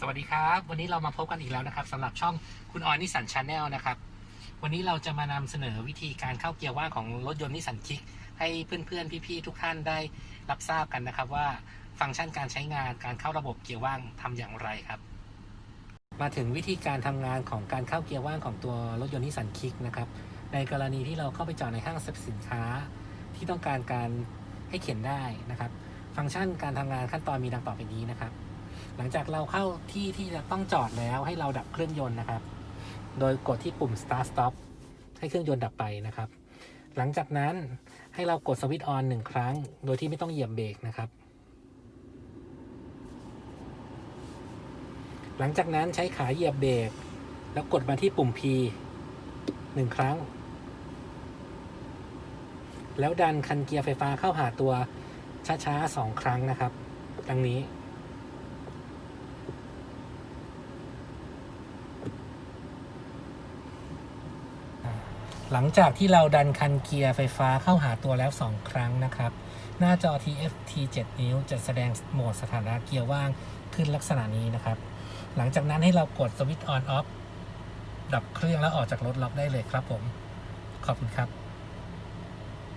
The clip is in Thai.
สวัสดีครับ วันนี้เรามาพบกันอีกแล้วนะครับสำหรับช่องคุณออยนิสันชาแนลนะครับ วันนี้เราจะมานำเสนอวิธีการเข้าเกียร์ว่างของรถยนต์นิสันคิก ให้เพื่อนๆ พี่ๆ ทุกท่านได้รับทราบกันนะครับ ว่าฟังก์ชันการใช้งานการเข้าระบบเกียร์ว่างทำอย่างไรครับ มาถึงวิธีการทำงานของการเข้าเกียร์ว่างของตัวรถยนต์นิสันคิกนะครับในกรณีที่เราเข้าไปจอดในห้างสรรพสินค้า ที่ต้องการการให้เข็นได้นะครับ ฟังก์ชันการทำงานขั้นตอนมีดังต่อไปนี้นะครับ หลังจากเราเข้าที่ที่จะต้องจอดแล้วให้เราดับเครื่องยนต์นะครับ โดยกดที่ปุ่ม start stop ให้เครื่องยนต์ดับไปนะครับ หลังจากนั้นให้เรากดสวิตช์ออนหนึ่งครั้ง โดยที่ไม่ต้องเหยียบเบรกนะครับ หลังจากนั้นใช้ขาเหยียบเบรกแล้วกดมาที่ปุ่ม P หนึ่งครั้ง แล้วดันคันเกียร์ไฟฟ้าเข้าหาตัวช้าๆสองครั้งนะครับ ดังนี้ หลังจากที่เราดันคันเกียร์ไฟฟ้าเข้าหาตัวแล้ว 2 ครั้งนะครับ หน้าจอ TFT 7 นิ้วจะแสดงโหมดสถานะเกียร์ว่างขึ้นลักษณะนี้นะครับ หลังจากนั้นให้เรากดสวิตช์ออนออฟดับเครื่องแล้วออกจากรถล็อกได้เลยครับผม ขอบคุณครับ